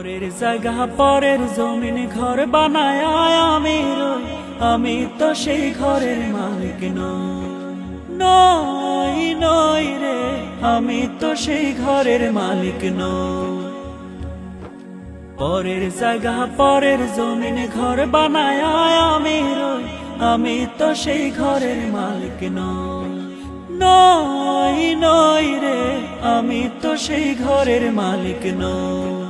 পরের জায়গা, পরের জমিন ঘর বানায় আমি আমি তো সেই ঘরের মালিক নই নই রে। আমি তো সেই ঘরের মালিক নই। পরের জায়গা, পরের জমিন ঘর বানায় আমি আমি তো সেই ঘরের মালিক নই নই নই রে। আমি তো সেই ঘরের মালিক নই।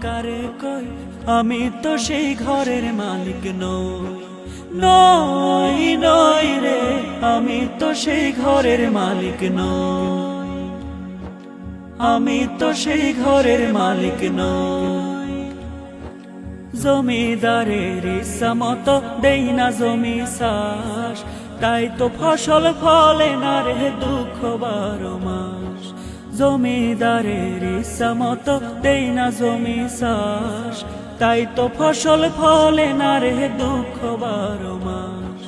কারে কই? আমি তো সেই ঘরের মালিক নই। নই নই রে, আমি তো সেই ঘরের মালিক নই। আমি তো সেই ঘরের মালিক নই। জমিদারের ইচ্ছা মতো দেই না জমি চাষ। তাই তো ফসল ফলে না রে, দুঃখ বারো মাস। জমিদারের ইচ্ছা মতো দেই না জমি চাষ। তাই তো ফসল ফলে না রে দুঃখ বারো মাস।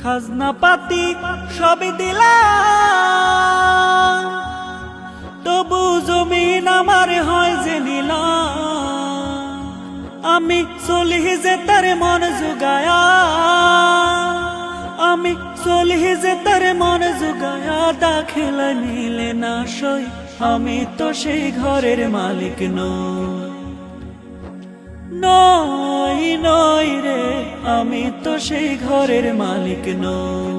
খাজনা পাতি সবই দিলাম, তবু জমিন আমার হয় যে নিলাম। আমি চলি যে তার মন জুগায়া চলি যে তার মন জুগায়া দাখিলা নিলে না সই আমি তো সেই ঘরের মালিক নই নই রে, আমি তো সেই ঘরের মালিক নই।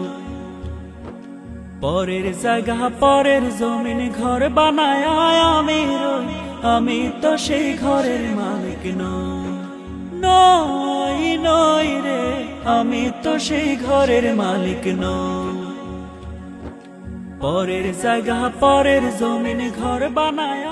পরের জায়গা, পরের জমিন ঘর বানায় আমি রই। আমি তো সেই ঘরের মালিক নই। নই নই রে, আমি তো সেই ঘরের মালিক ন পরের জায়গা, পরের জমিন ঘর বানায়